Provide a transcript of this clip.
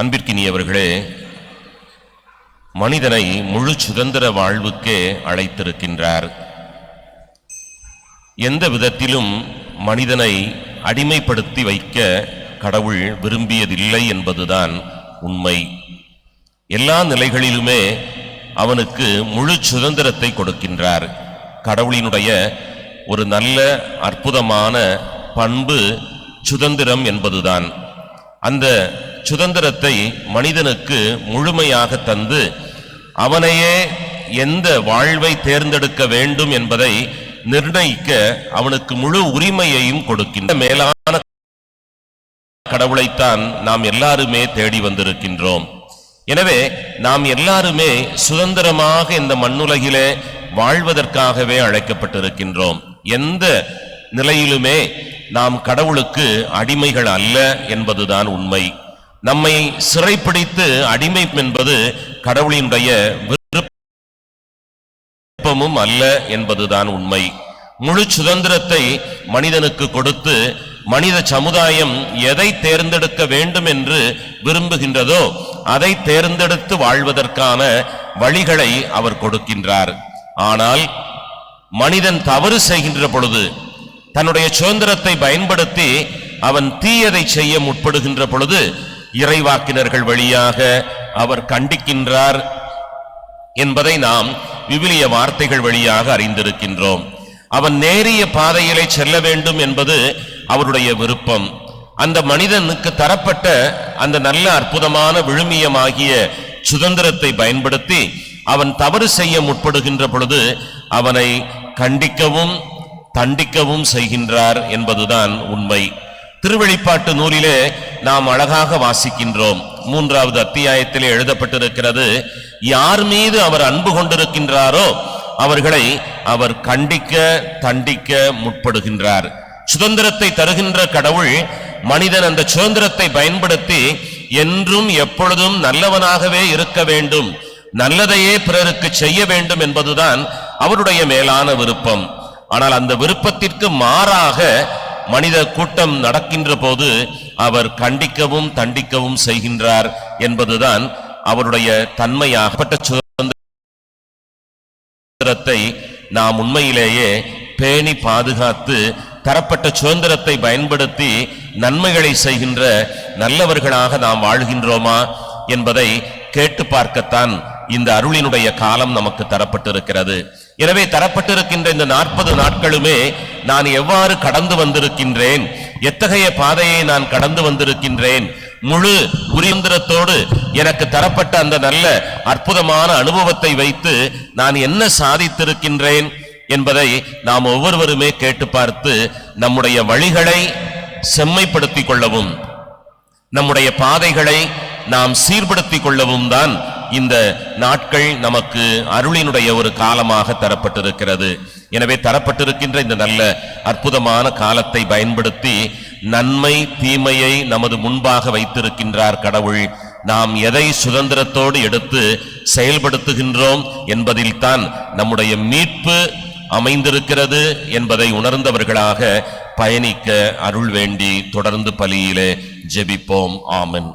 அன்பிற்கினியவர்களே மனிதனை முழு சுதந்திர வாழ்வுக்கே அழைத்திருக்கின்றார். எந்த விதத்திலும் மனிதனை அடிமைப்படுத்தி வைக்க கடவுள் விரும்பியதில்லை என்பதுதான் உண்மை. எல்லா நிலைகளிலுமே அவனுக்கு முழு சுதந்திரத்தை கொடுக்கின்றார். கடவுளினுடைய ஒரு நல்ல அற்புதமான பண்பு சுதந்திரம் என்பதுதான். அந்த சுதந்திரத்தை மனிதனுக்கு முழுமையாக தந்து அவனையே எந்த வாழ்வை தேர்ந்தெடுக்க வேண்டும் என்பதை நிர்ணயிக்க அவனுக்கு முழு உரிமையையும் கொடுக்கின்ற மேலான கடவுளைத்தான் நாம் எல்லாருமே தேடி வந்திருக்கின்றோம். எனவே நாம் எல்லாருமே சுதந்திரமாக இந்த மண்ணுலகிலே வாழ்வதற்காகவே அழைக்கப்பட்டிருக்கின்றோம். எந்த நிலையிலுமே நாம் கடவுளுக்கு அடிமைகள் அல்ல என்பதுதான் உண்மை. நம்மை சிறைப்பிடித்து அடிமை என்பது கடவுளினுடைய விருப்பமும் அல்ல என்பதுதான் உண்மை. முழு சுதந்திரத்தை மனிதனுக்கு கொடுத்து மனித சமுதாயம் எதை தேர்ந்தெடுக்க வேண்டும் என்று விரும்புகின்றதோ அதை தேர்ந்தெடுத்து வாழ்வதற்கான வழிகளை அவர் கொடுக்கின்றார். ஆனால் மனிதன் தவறு செய்கின்ற பொழுது தன்னுடைய சுதந்திரத்தை பயன்படுத்தி அவன் தீயதை செய்ய முற்படுகின்ற பொழுது இறைவாக்கினர்கள் வழியாக அவர் கண்டிக்கின்றார் என்பதை நாம் விவிலிய வார்த்தைகள் வழியாக அறிந்திருக்கின்றோம். அவன் நேரிய பாதையிலே செல்ல வேண்டும் என்பது அவருடைய விருப்பம். அந்த மனிதனுக்கு தரப்பட்ட அந்த நல்ல அற்புதமான விழுமியமாகிய சுதந்திரத்தை பயன்படுத்தி அவன் தவறு செய்ய முற்படுகின்ற பொழுது அவனை கண்டிக்கவும் தண்டிக்கவும் செய்கின்றார் என்பதுதான் உண்மை. திருவெளிப்பாட்டு நூலிலே நாம் அழகாக வாசிக்கின்றோம். மூன்றாவது அத்தியாயத்திலே எழுதப்பட்டிருக்கிறது யார் மீது அவர் அன்பு கொண்டிருக்கின்றாரோ அவர்களை அவர் கண்டிக்க தண்டிக்க முற்படுகின்றார். சுதந்திரத்தை தருகின்ற கடவுள் மனிதன் அந்த சுதந்திரத்தை பயன்படுத்தி என்றும் எப்பொழுதும் நல்லவனாகவே இருக்க வேண்டும். நல்லதையே பிறருக்கு செய்ய வேண்டும் என்பதுதான் அவருடைய மேலான விருப்பம். ஆனால் அந்த விருப்பத்திற்கு மாறாக மனித கூட்டம் நடக்கின்ற போது அவர் கண்டிக்கவும் தண்டிக்கவும் செய்கின்றார் என்பதுதான் அவருடைய தன்மையாகப்பட்ட சுதந்திரத்தை நாம் உண்மையிலேயே பேணி பாதுகாத்து தரப்பட்ட சுதந்திரத்தை பயன்படுத்தி நன்மைகளை செய்கின்ற நல்லவர்களாக நாம் வாழ்கின்றோமா என்பதை கேட்டு பார்க்கத்தான் இந்த அருளினுடைய காலம் நமக்கு தரப்பட்டிருக்கிறது. எனவே தரப்பட்டிருக்கின்ற இந்த நாற்பது நாட்களுமே நான் எவ்வாறு கடந்து வந்திருக்கின்றேன்? எத்தகைய பாதையை நான் கடந்து வந்திருக்கின்றேன்? முழு உரிந்திரத்தோடு எனக்கு தரப்பட்ட அந்த நல்ல அற்புதமான அனுபவத்தை வைத்து நான் என்ன சாதித்திருக்கின்றேன் என்பதை நாம் ஒவ்வொருவருமே கேட்டு பார்த்து நம்முடைய வழிகளை செம்மைப்படுத்திக் கொள்ளவும் நம்முடைய பாதைகளை நாம் சீர்படுத்திக் கொள்ளவும் தான் இந்த நாட்கள் நமக்கு அருளினுடைய ஒரு காலமாக தரப்பட்டிருக்கிறது. எனவே தரப்பட்டிருக்கின்ற இந்த நல்ல அற்புதமான காலத்தை பயன்படுத்தி நன்மை தீமையை நமது முன்பாக வைத்திருக்கின்றார் கடவுள். நாம் எதை சுதந்திரத்தோடு எடுத்து செயல்படுத்துகின்றோம் என்பதில்தான் நம்முடைய மீட்பு அமைந்திருக்கிறது என்பதை உணர்ந்தவர்களாக பயணிக்க அருள் வேண்டி தொடர்ந்து பலியிலே ஜெபிப்போம். ஆமன்.